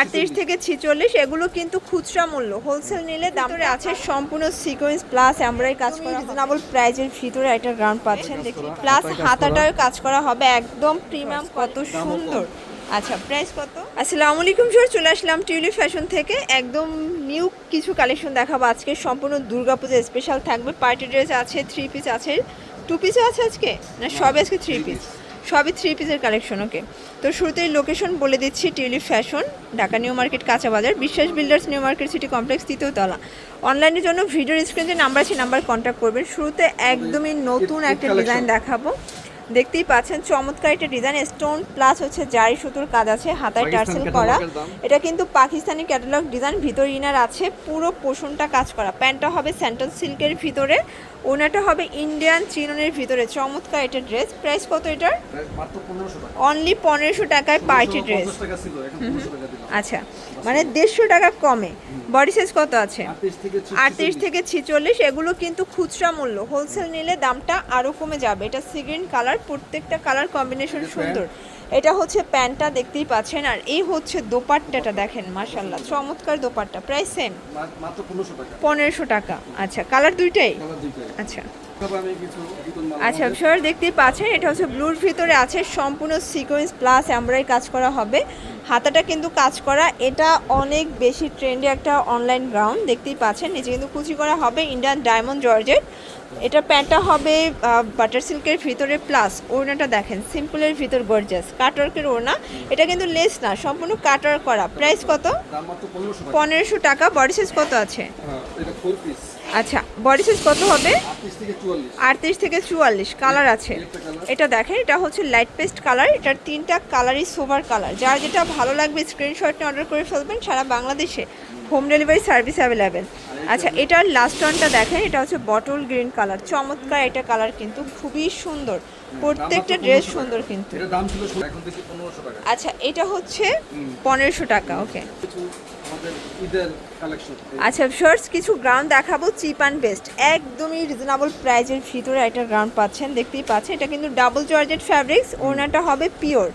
আটত্রিশ থেকে ছিচল্লিশ এগুলো কিন্তু খুচরা মূল্য। হোলসেল নিলে দাম আছে সম্পূর্ণ সিকোয়েন্স প্লাস এমব্রয়ডারি কাজ করা রিজনেবল প্রাইজের ভিতরে একটা গ্রাউন্ড পাচ্ছেন দেখি। প্লাস হাতাটাও কাজ করা হবে একদম প্রিমিয়াম কত সুন্দর। আচ্ছা প্রাইস কত? আসসালামু আলাইকুম স্যার চলে আসলাম টিউলি ফ্যাশন থেকে। একদম নিউ কিছু কালেকশন দেখাবো আজকে। সম্পূর্ণ দুর্গাপূজা স্পেশাল থাকবে। পার্টি ড্রেস আছে থ্রি পিস আছে। টু পিসও আছে আজকে? না সবই আজকে থ্রি পিস সবই থ্রি পিসের কালেকশন ওকে তো শুরুতেই লোকেশন বলে দিচ্ছি tulip fashion Dhaka new market কাঁচা বাজার Biswas builders new market city complex তৃতীয় তলা। অনলাইনের জন্য ভিডিও স্ক্রিনে যে নাম্বার আছে নাম্বার কন্ট্যাক্ট করবেন। শুরুতে একদমই নতুন একটা ডিজাইন দেখাবো। দেখতেই পাচ্ছেন চমৎকার একটা ডিজাইন স্টোন প্লাস হচ্ছে জারি সুতোর কাজ আছে হাতায় টার্সেল করা। এটা কিন্তু পাকিস্তানি ক্যাটালগ ডিজাইন ভিতর ইনার আছে পুরো পোষণটা কাজ করা। প্যান্টটা হবে স্যান্টন সিল্কের ভিতরে ওনাটা হবে ইন্ডিয়ান চিননের ভিতরে। চমৎকার এটা ড্রেস প্রাইস কত এটার? অনলি পনেরোশো টাকায় পার্টি ড্রেস আচ্ছা মানে দেড়শো টাকা কমে। বডি সাইজ কত আছে? আটত্রিশ থেকে আটত্রিশ থেকে ছিচল্লিশ এগুলো কিন্তু খুচরা মূল্য। হোলসেল নিলে দামটা আরও কমে যাবে। এটা সিগ্রিন কালার প্রত্যেকটা কালার কম্বিনেশন সুন্দর। এটা হচ্ছে প্যান্টটা দেখতেই পাচ্ছেন আর এই হচ্ছে দোপাট্টাটা দেখেন মাশাল্লাহ চমৎকার দোপাট্টা প্রায় সেম। মাত্র পনেরোশো টাকা। আচ্ছা কালার দুইটাই? আচ্ছা। আচ্ছা স্যার দেখতেই পাচ্ছেন এটা হচ্ছে ব্লুর ভিতরে আছে সম্পূর্ণ সিকোয়েন্স প্লাস এমব্রয়ডারি কাজ করা হবে। হাতাটা কিন্তু কাজ করা এটা অনেক বেশি ট্রেন্ডে একটা অনলাইন গ্রাউন্ড দেখতেই পাচ্ছেন। নিচে কিন্তু কুচি করা হবে ইন্ডিয়ান ডায়মন্ড জর্জেট। এটা প্যান্টটা হবে বাটার সিল্কের ভিতরে প্লাস ওড়নাটা দেখেন সিম্পলের ভিতর গর্জাস কাটওয়ার্কের ওড়না এটা কিন্তু লেস না সম্পূর্ণ কাটওয়ার্ক করা। প্রাইস কত? পনেরোশো টাকা। বডি সাইজ কত আছে? হ্যাঁ, আচ্ছা বডি সাইজ কত হবে? আটত্রিশ থেকে চুয়াল্লিশ কালার আছে। এটা দেখেন এটা হচ্ছে লাইট পেস্ট কালার এটার তিনটা কালারই সোভার কালার যার যেটা ভালো লাগবে স্ক্রিনশট নিয়ে অর্ডার করে ফেলবেন সারা বাংলাদেশে হোম ডেলিভারি সার্ভিস অ্যাভেলেবেল আচ্ছা এটার লাস্ট ওয়ানটা দেখেন এটা হচ্ছে বটল গ্রিন কালার চমৎকার এটা কালার কিন্তু খুবই সুন্দর। প্রত্যেকটা ড্রেস সুন্দর কিন্তু। আচ্ছা এটা হচ্ছে পনেরোশো টাকা ওকে আচ্ছা শর্টস কিছু গ্রাউন্ড দেখাবো চিপ অ্যান্ড বেস্ট একদমই রিজনেবল প্রাইজের ভিতরে একটা গ্রাউন্ড পাচ্ছেন দেখতেই পাচ্ছেন। এটা কিন্তু ডাবল জর্জেট ফ্যাব্রিক্স ওনাটা হবে পিওর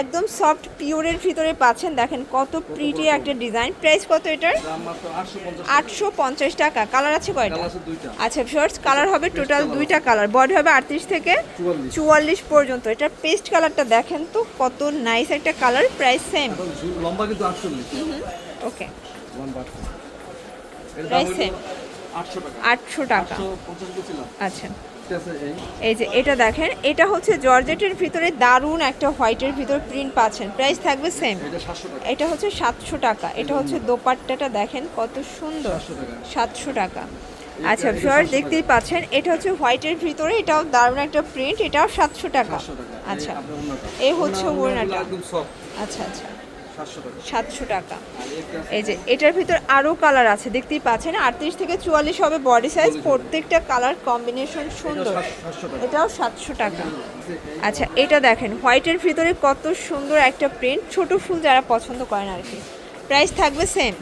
একদম সফট পিওরের ভিতরে পাচ্ছেন দেখেন কত প্রিটি একটা ডিজাইন প্রাইস কত এটার? আটশো পঞ্চাশ টাকা। কালার আছে কয়টা? আচ্ছা শর্টস কালার হবে টোটাল দুইটা কালার বডি হবে আটত্রিশ থেকে চুয়াল্লিশ। চুয়াল্লিশ পর্যন্ত। এটার পেস্ট কালারটা দেখেন তো কত নাইস একটা কালার প্রাইস সেম লম্বা কিন্তু আটচল্লিশ। ওকে? আটশো টাকা। আচ্ছা। এই। যে এটা দেখেন এটা হচ্ছে জর্জেটের ভিতরে দারুণ একটা হোয়াইটের ভিতর প্রিন্ট পাচ্ছেন। প্রাইস থাকবে সেম এটা সাতশো টাকা। এটা হচ্ছে সাতশো টাকা। এটা হচ্ছে দোপাট্টাটা দেখেন কত সুন্দর। সাতশো টাকা। আচ্ছা ফিওর দেখতেই পাচ্ছেন এটা হচ্ছে হোয়াইটের ভিতরে এটাও দারুণ একটা প্রিন্ট এটাও সাতশো টাকা। আচ্ছা। এই হচ্ছে ওড়না- ওড়নাটা। আচ্ছা আচ্ছা। সাতশো টাকা। এই যে এটার ভিতর আরও কালার আছে দেখতেই পাচ্ছেন। আটত্রিশ থেকে চুয়াল্লিশ হবে বডি সাইজ প্রত্যেকটা কালার কম্বিনেশন সুন্দর। এটাও সাতশো টাকা। আচ্ছা এটা দেখেন হোয়াইটের ভিতরে কত সুন্দর একটা প্রিন্ট ছোট ফুল যারা পছন্দ করেন আর কি। প্রাইস থাকবে সেম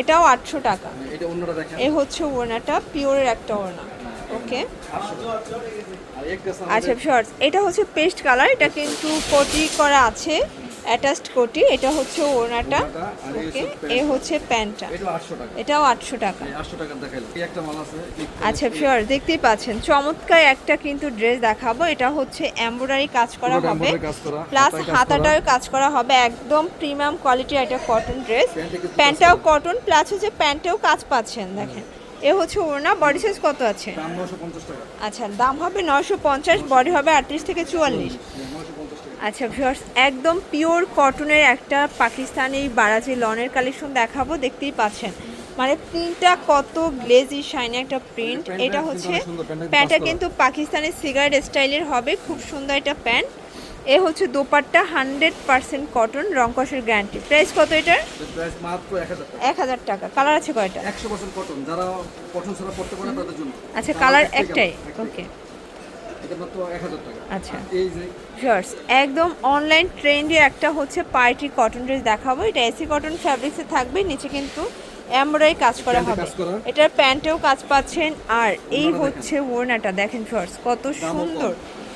এটাও আটশো টাকা। দেখেন। এ হচ্ছে ওড়নাটা পিওরের একটা ওড়না। ওকে আচ্ছা শর্টস এটা হচ্ছে পেস্ট কালার এটা কিন্তু কোটি করা আছে। অ্যাটাচড কোটি এটা হচ্ছে এই ওকে এ হচ্ছে প্যান্টটা। এটাও আটশো টাকা। আচ্ছা শিওর দেখতেই পাচ্ছেন চমৎকার একটা কিন্তু ড্রেস দেখাবো এটা হচ্ছে এমব্রয়ডারি কাজ করা হবে প্লাস হাতায় কাজ হাতাটাও কাজ করা হবে একদম প্রিমিয়াম কোয়ালিটির একটা কটন ড্রেস প্যান্টটাও কটন প্লাস হচ্ছে প্যান্টেও কাজ পাচ্ছেন দেখেন। এ হচ্ছে ওড়না বডি সাইজ কত আছে? আচ্ছা দাম হবে নশো পঞ্চাশ বডি হবে আটত্রিশ থেকে চুয়াল্লিশ। টাকা আচ্ছা ভিউয়ার্স একদম পিওর কটনের একটা পাকিস্তানি বারাজি লনের কালেকশন দেখাবো দেখতেই পাচ্ছেন। মানে প্রিন্টটা কত গ্লেজি শাইনি একটা প্রিন্ট এটা হচ্ছে প্যান্টটা কিন্তু প্যান্টটা কাজ করা। কিন্তু পাকিস্তানি সিগারেট স্টাইলের হবে খুব সুন্দর একটা প্যান্ট এ হচ্ছে দোপাট্টা হান্ড্রেড পার্সেন্ট কটন রংকসের গ্যারান্টি প্রাইস কত এটার? এক হাজার টাকা। কালার আছে কয়টা? একশো পার্সেন্ট কটন যারা কটন ছাড়া পড়তে পারে তাদের জন্য। আচ্ছা কালার একটাই ওকে আচ্ছা। ভিউয়ার্স একদম অনলাইন ট্রেন্ডে একটা হচ্ছে পার্টি কটন ড্রেস দেখাবো। এটা এসি কটন ফ্যাব্রিক্সে থাকবে নিচে কিন্তু এমব্রয়ডারি কাজ করা হবে। এটার প্যান্টেও কাজ পাচ্ছেন। আর এই হচ্ছে ওড়নাটা দেখেন ভিউয়ার্স কত সুন্দর।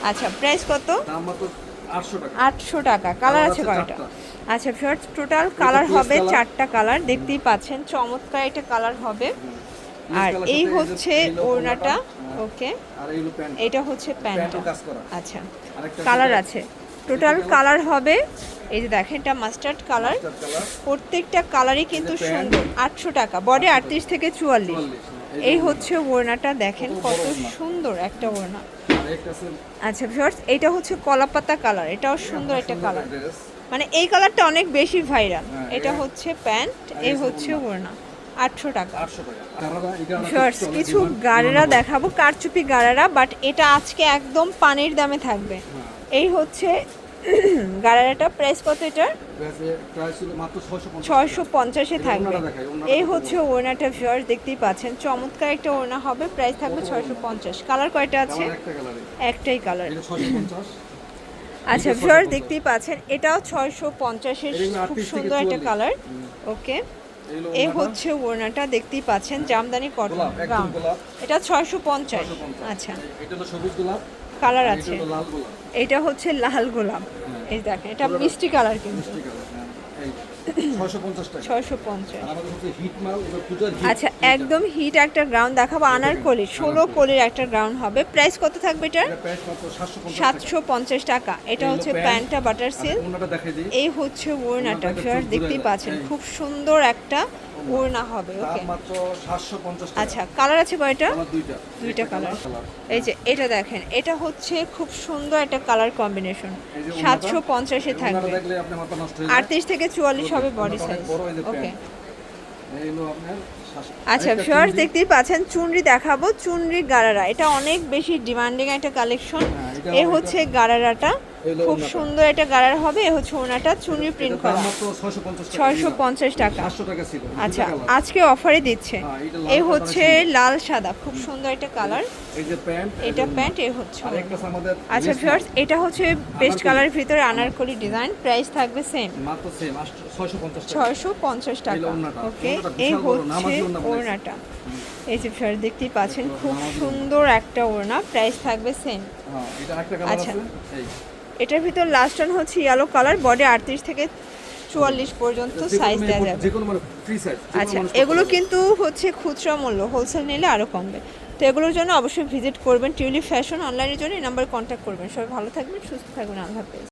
আচ্ছা প্রাইস কত? আটশো টাকা। কালার আছে কয়টা আচ্ছা ভিউয়ার্স টোটাল কালার হবে চারটা কালার দেখতেই পাচ্ছেন। চমৎকার একটা কালার হবে। আর এই হচ্ছে ওড়নাটা। ওকে আর এই হলো প্যান্ট এটা হচ্ছে প্যান্টটা করা। আচ্ছা কালার আছে। টোটাল কালার হবে এই যে দেখেন এটা মাস্টার্ড কালার প্রত্যেকটা কালারই কিন্তু প্যান্ট। সুন্দর। আটশো টাকা বডি আটত্রিশ থেকে চুয়াল্লিশ। 44 এই হচ্ছে ওড়নাটা দেখেন কত। সুন্দর একটা ওড়না। আচ্ছা ভিউয়ার্স এটা হচ্ছে কলাপাতা কালার এটাও সুন্দর একটা কালার মানে এই কালারটা অনেক বেশি ভাইরাল হ্যাঁ, এটা হচ্ছে প্যান্ট এই হচ্ছে ওড়না। আটশো টাকা। 800 টাকা। কারারা এটা আমরা শর্টস চলে কিছু গাড়েরা দেখাবো কারচুপি গাড়েরা বাট এটা আজকে একদম পানির দামে থাকবে। হ্যাঁ, এই হচ্ছে গাড়ারাটা প্রাইস কত এটার? ড্রেসে প্রাইস ছিল মাত্র 650 ছয়শো পঞ্চাশে থাকবে। এই হচ্ছে ওড়নাটা ভিউয়ার্স দেখতেই পাচ্ছেন। চমৎকার একটা ওড়না হবে প্রাইস থাকবে ছয়শো পঞ্চাশ। কালার কয়টা আছে? একটাই কালার আচ্ছা ভিউয়ার্স দেখতেই পাচ্ছেন এটাও ছয়শো পঞ্চাশের খুব সুন্দর একটা কালার ওকে এই ওড়নাটা, হচ্ছে ওড়নাটা দেখতেই পাচ্ছেন জামদানি কটন এটা ছয়শো পঞ্চাশ। 650 আচ্ছা। এটা হলো সবুজ গোলাপ কালার আছে। এটা হচ্ছে লাল গোলাপ। এই দেখেন এটা মিষ্টি কালার কিন্তু। আচ্ছা একদম হিট একটা গ্রাউন্ড দেখাবো আনারকলি ষোলো কলির একটা গ্রাউন্ড হবে। প্রাইস কত থাকবে এটার? এটা প্রাইস মাত্র 750 টাকা। সাতশো পঞ্চাশ টাকা। এটা হচ্ছে প্যান্ট। প্যান্টটা বাটার দিই। এই হচ্ছে ওড়নাটা ওড়নাটা দেখতেই পাচ্ছেন খুব সুন্দর একটা ওড়না হবে ওকে? মাত্র 750 টাকা। আচ্ছা কালার আছে কয়টা দুইটা। কালার এই যে এটা দেখেন এটা হচ্ছে খুব সুন্দর একটা কালার কম্বিনেশন সাতশো পঞ্চাশে থাকবে। আটত্রিশ থেকে চুয়াল্লিশ হবে। বডি সাইজ বড়, যে ওকে আচ্ছা ফিওর দেখতেই পাচ্ছেন চুনরি দেখাবো চুনরি গারারা। এটা অনেক বেশি ডিমান্ডিং একটা কালেকশন হ্যাঁ, এ হচ্ছে গারারাটা। খুব সুন্দর একটা গারার হবে এ হচ্ছে ওনাটা চুনরি প্রিন্ট করা। মাত্র 650 টাকা। ছয়শো পঞ্চাশ টাকা। 700 টাকা ছিল দুটো আচ্ছা আজকে অফারে দিচ্ছে। হ্যাঁ, এই হচ্ছে লাল সাদা খুব সুন্দর একটা কালার। এটা প্যান্ট এ হচ্ছে আচ্ছা lace এটা হচ্ছে বেস্ট আনারকলি। কালারের ভিতরে আনারকলি ডিজাইন প্রাইস থাকবে সেম। মাত্র সেম 650 টাকা। ছয়শো পঞ্চাশ টাকা। ওকে এই হচ্ছে। ওড়নাটা। এই যে ফিওর দেখতেই পাচ্ছেন খুব সুন্দর একটা ওড়না প্রাইস থাকবে সেম। হ্যাঁ আচ্ছা। এটার ভিতর লাস্ট ওয়ান হচ্ছে ইয়েলো কালার বডি আটত্রিশ থেকে চুয়াল্লিশ পর্যন্ত সাইজ মেয়ে দেওয়া যাবে। মানে ফ্রি সাইজ আচ্ছা এগুলো কিন্তু হচ্ছে খুচরা মূল্য হোলসেল নিলে আরও কমবে। তো এগুলোর জন্য অবশ্যই ভিজিট করবেন টিউলিপ ফ্যাশন অনলাইনের জন্য এই নাম্বারে কন্ট্যাক্ট করবেন। সবাই ভালো থাকবেন সুস্থ থাকবেন আল্লাহ হাফেজ।